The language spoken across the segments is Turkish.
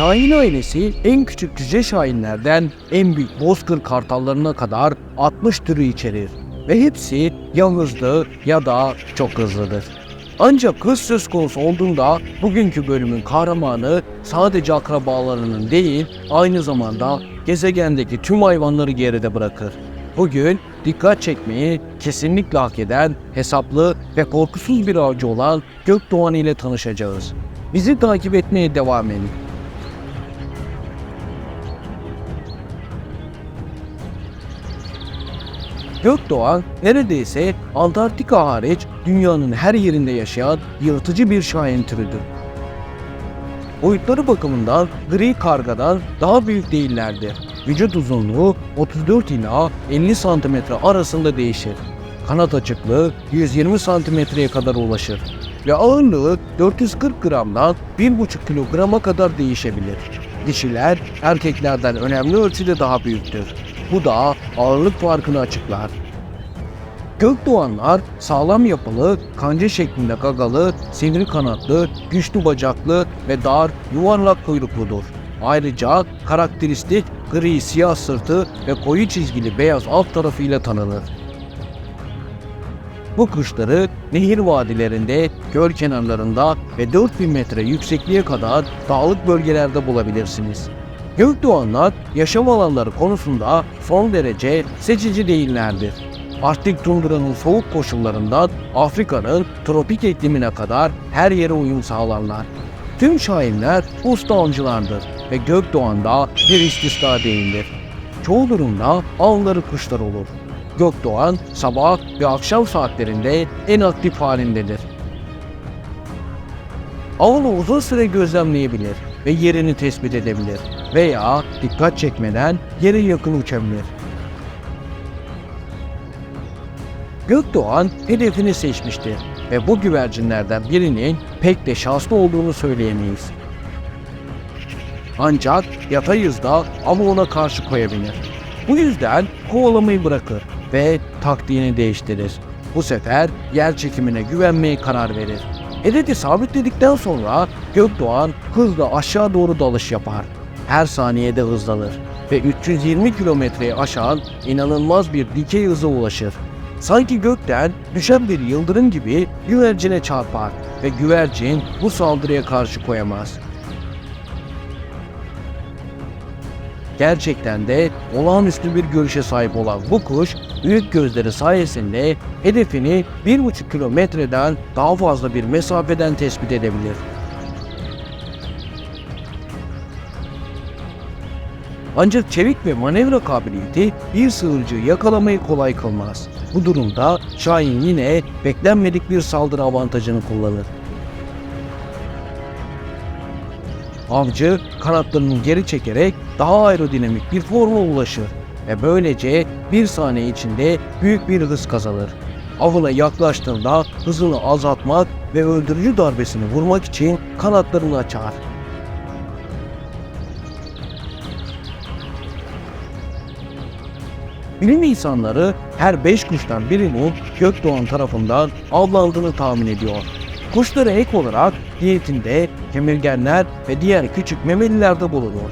Şahin ailesi en küçük cüce şahinlerden en büyük bozkır kartallarına kadar 60 türü içerir ve hepsi ya hızlı ya da çok hızlıdır. Ancak hız söz konusu olduğunda bugünkü bölümün kahramanı sadece akrabalarının değil aynı zamanda gezegendeki tüm hayvanları geride bırakır. Bugün dikkat çekmeyi kesinlikle hak eden, hesaplı ve korkusuz bir avcı olan Gökdoğan ile tanışacağız. Bizi takip etmeye devam edin. Gökdoğan neredeyse Antarktika hariç dünyanın her yerinde yaşayan yırtıcı bir şahin türüdür. Boyutları bakımından gri kargadan daha büyük değillerdir. Vücut uzunluğu 34 ila 50 cm arasında değişir. Kanat açıklığı 120 cm'ye kadar ulaşır ve ağırlığı 440 gramdan 1,5 kilograma kadar değişebilir. Dişiler erkeklerden önemli ölçüde daha büyüktür. Bu da ağırlık farkını açıklar. Gökdoğanlar sağlam yapılı, kanca şeklinde gagalı, sivri kanatlı, güçlü bacaklı ve dar, yuvarlak kuyrukludur. Ayrıca karakteristik gri siyah sırtı ve koyu çizgili beyaz alt tarafıyla tanınır. Bu kuşları nehir vadilerinde, göl kenarlarında ve 4000 metre yüksekliğe kadar dağlık bölgelerde bulabilirsiniz. Gökdoğanlar yaşam alanları konusunda son derece seçici değillerdir. Arktik tundranın soğuk koşullarından Afrika'nın tropik iklimine kadar her yere uyum sağlarlar. Tüm şahinler usta avcılardır ve Gökdoğan'da bir istisna değildir. Çoğu durumda avları kuşlar olur. Gökdoğan sabah ve akşam saatlerinde en aktif halindedir. Avını uzun süre gözlemleyebilir ve yerini tespit edebilir veya dikkat çekmeden yere yakın uçabilir. Gökdoğan hedefini seçmiştir ve bu güvercinlerden birinin pek de şanslı olduğunu söyleyemeyiz. Ancak yatay hızda avı ona karşı koyabilir. Bu yüzden kovalamayı bırakır ve taktiğini değiştirir. Bu sefer yer çekimine güvenmeye karar verir. Hedefi sabitledikten sonra Gökdoğan hızla aşağı doğru dalış yapar. Her saniyede hızlanır ve 320 kilometreyi aşan inanılmaz bir dikey hıza ulaşır. Sanki gökten düşen bir yıldırım gibi güvercine çarpar ve güvercin bu saldırıya karşı koyamaz. Gerçekten de olağanüstü bir görüşe sahip olan bu kuş büyük gözleri sayesinde hedefini 1,5 kilometreden daha fazla bir mesafeden tespit edebilir. Ancak çevik ve manevra kabiliyeti bir sığırcığı yakalamayı kolay kılmaz. Bu durumda Şahin yine beklenmedik bir saldırı avantajını kullanır. Avcı kanatlarını geri çekerek daha aerodinamik bir forma ulaşır ve böylece bir saniye içinde büyük bir hız kazanır. Avına yaklaştığında hızını azaltmak ve öldürücü darbesini vurmak için kanatlarını açar. Bilim insanları her 5 kuştan birinin Gökdoğan tarafından avlandığını tahmin ediyor. Kuşlara ek olarak diyetinde kemirgenler ve diğer küçük memeliler de bulunur.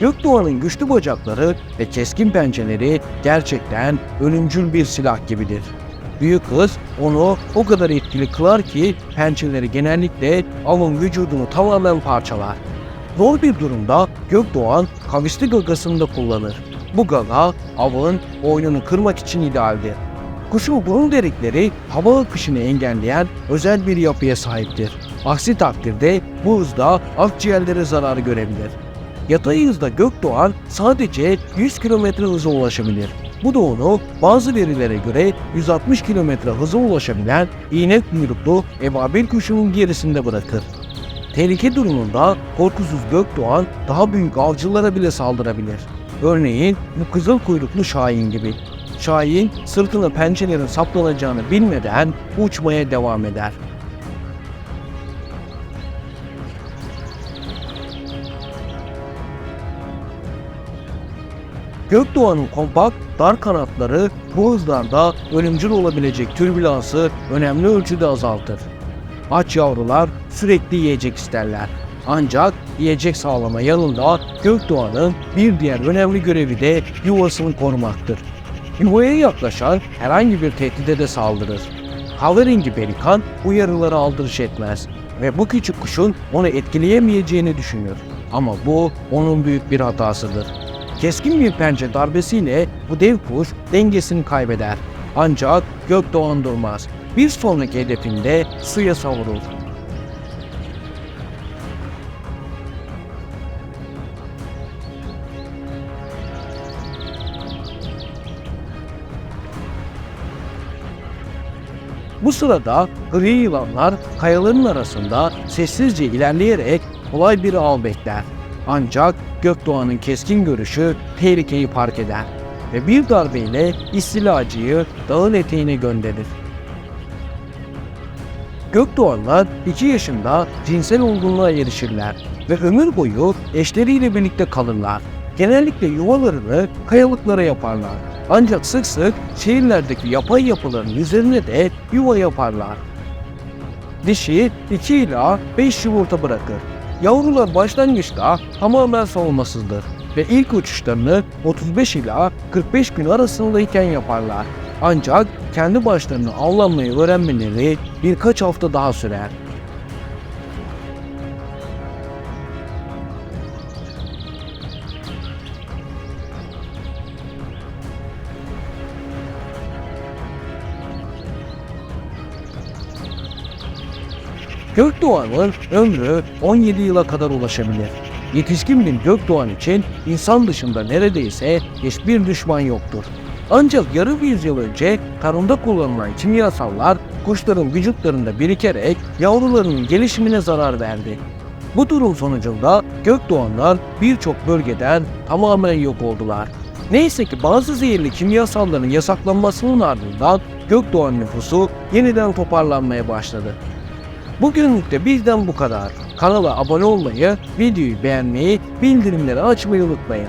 Gökdoğan'ın güçlü bacakları ve keskin pençeleri gerçekten ölümcül bir silah gibidir. Büyük hız onu o kadar etkili kılar ki pençeleri genellikle avın vücudunu tamamen parçalar. Zor bir durumda Gökdoğan kavisli gagasını da kullanır. Bu gaga avın boynunu kırmak için idealdir. Kuşun burun delikleri hava akışını engelleyen özel bir yapıya sahiptir. Aksi takdirde bu hızda akciğerlere zarar görebilir. Yatay hızda Gökdoğan sadece 100 km hıza ulaşabilir. Bu da onu bazı verilere göre 160 km hıza ulaşabilen iğne kuyruklu ebabil kuşunun gerisinde bırakır. Tehlike durumunda korkusuz Gökdoğan daha büyük avcılara bile saldırabilir. Örneğin bu kızıl kuyruklu Şahin gibi. Şahin sırtına pençelerin saplanacağını bilmeden uçmaya devam eder. Gökdoğan'ın kompakt, dar kanatları bu hızlarda ölümcül olabilecek türbülansı önemli ölçüde azaltır. Aç yavrular sürekli yiyecek isterler. Ancak yiyecek sağlama yanında Gökdoğan'ın bir diğer önemli görevi de yuvasını korumaktır. Yuvaya yaklaşan herhangi bir tehdide de saldırır. Kahverengi pelikan uyarıları aldırış etmez ve bu küçük kuşun onu etkileyemeyeceğini düşünür. Ama bu onun büyük bir hatasıdır. Keskin bir pençe darbesiyle bu dev kuş dengesini kaybeder. Ancak Gökdoğan durmaz. Bir sonraki hedefinde suya savurur. Bu sırada gri yılanlar kayaların arasında sessizce ilerleyerek kolay bir av bekler. Ancak Gökdoğan'ın keskin görüşü tehlikeyi fark eder ve bir darbeyle istilacıyı dağın eteğine gönderir. Gökdoğanlar 2 yaşında cinsel olgunluğa erişirler ve ömür boyu eşleriyle birlikte kalırlar. Genellikle yuvalarını kayalıklara yaparlar. Ancak sık sık şehirlerdeki yapay yapıların üzerine de yuva yaparlar. Dişi 2 ila 5 yumurta bırakır. Yavrular başlangıçta tamamen savunmasızdır ve ilk uçuşlarını 35 ila 45 gün arasındayken yaparlar. Ancak kendi başlarına avlanmayı öğrenmeleri birkaç hafta daha sürer. Gökdoğan'ın ömrü 17 yıla kadar ulaşabilir. Yetişkin bir Gökdoğan için insan dışında neredeyse hiçbir düşman yoktur. Ancak yarım yüzyıl önce tarımda kullanılan kimyasallar kuşların vücutlarında birikerek yavrularının gelişimine zarar verdi. Bu durum sonucunda Gökdoğanlar birçok bölgeden tamamen yok oldular. Neyse ki bazı zehirli kimyasalların yasaklanmasının ardından Gökdoğan nüfusu yeniden toparlanmaya başladı. Bugünlük de bizden bu kadar. Kanala abone olmayı, videoyu beğenmeyi, bildirimleri açmayı unutmayın.